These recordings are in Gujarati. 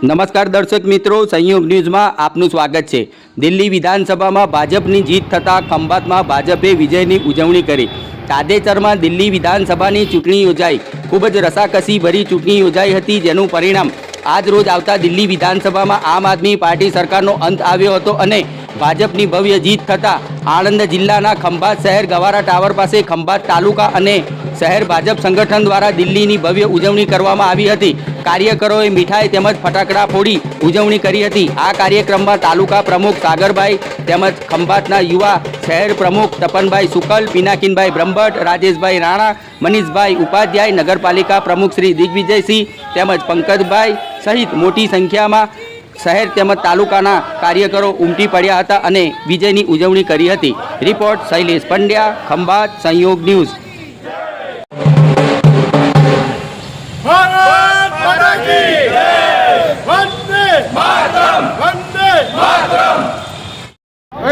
નમસ્કાર દર્શક મિત્રો સંયોગ ન્યૂઝમાં આપનું સ્વાગત છે. દિલ્હી વિધાનસભામાં ભાજપની જીત થતાં ખંભાતમાં ભાજપે વિજયની ઉજવણી કરી. તાજેતરમાં દિલ્હી વિધાનસભાની ચૂંટણી યોજાઈ. ખૂબ જ રસાકસી ભરી ચૂંટણી યોજાઈ હતી, જેનું પરિણામ આજ રોજ આવતા દિલ્હી વિધાનસભામાં આમ આદમી પાર્ટી સરકારનો અંત આવ્યો હતો અને ભાજપની ભવ્ય જીત થતાં આણંદ જિલ્લાના ખંભાત શહેર ગવારા ટાવર પાસે ખંભાત તાલુકા અને શહેર ભાજપ સંગઠન દ્વારા દિલ્હીની ભવ્ય ઉજવણી કરવામાં આવી હતી. કાર્યકરોએ મીઠાઈ તેમજ ફટાકડા ફોડી ઉજવણી કરી હતી. આ કાર્યક્રમમાં તાલુકા પ્રમુખ સાગરભાઈ તેમજ ખંભાતના યુવા શહેર પ્રમુખ તપનભાઈ સુકલ, પિનાકીનભાઈ બ્રહ્મભટ્ટ, રાજેશભાઈ રાણા, મનીષભાઈ ઉપાધ્યાય, નગરપાલિકા પ્રમુખ શ્રી દિગ્વિજયસિંહ તેમજ પંકજભાઈ સહિત મોટી સંખ્યામાં શહેર તેમજ તાલુકાના કાર્યકરો ઉમટી પડ્યા હતા અને વિજયની ઉજવણી કરી હતી. રિપોર્ટ શૈલેષ પંડ્યા ખંભાત સંયોગ ન્યૂઝ.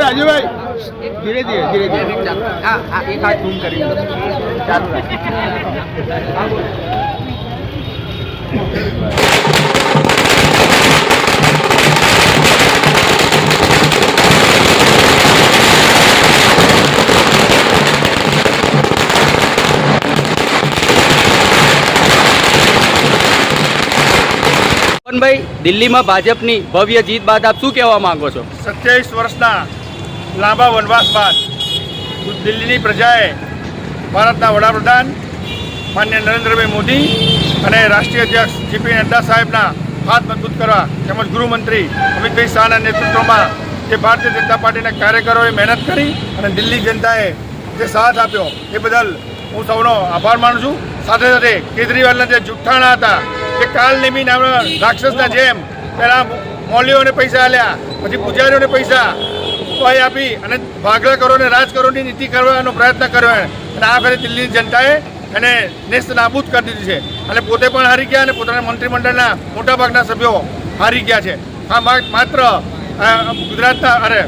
રાજુભાઈ ધીરે ધીરે ધીરે ધીરે. હા હા એક હાથ ઝૂમ કરી ચાલુ. રાખ ભાઈ દિલ્હીમાં ભાજપની ભવ્ય જીત બાદ આપ શું કહેવા માંગો છો? સત્યાવીસ વર્ષના લાંબા વનવાસ બાદ દિલ્હીની પ્રજાએ ભારતના વડાપ્રધાન માન્ય નરેન્દ્રભાઈ મોદી અને રાષ્ટ્રીય અધ્યક્ષ જેપી નડ્ડા સાહેબના હાથ મજબૂત કરવા તેમજ ગૃહમંત્રી અમિતભાઈ શાહના નેતૃત્વમાં જે ભારતીય જનતા પાર્ટીના કાર્યકરોએ મહેનત કરી અને દિલ્હી જનતાએ જે સાથ આપ્યો એ બદલ હું સૌનો આભાર માનું છું. સાથે સાથે કેજરીવાલના જે જુઠ્ઠાણા હતા કે કાલ નિમી નામના રાક્ષસના જેમ પહેલાં મોલીઓને પૈસા આલ્યા, પછી પૂજારીઓને પૈસા ઉપાય આપી અને ભાગલા કરો ને રાજ કરોની નીતિ કરવાનો પ્રયત્ન કર્યો અને આ ફેરે દિલ્હીની જનતાએ એને નેસ્ત નાબૂદ કરી દીધી છે. અને પોતે પણ હારી ગયા અને પોતાના મંત્રીમંડળના મોટાભાગના સભ્યો હારી ગયા છે. આ માત્ર ગુજરાતના, અરે,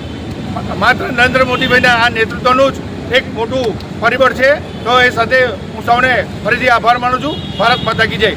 માત્ર નરેન્દ્ર મોદીભાઈના આ નેતૃત્વનું જ એક મોટું પરિબળ છે. તો એ સાથે હું સૌને ફરીથી આભાર માનું છું. ભારત માતા કી જય.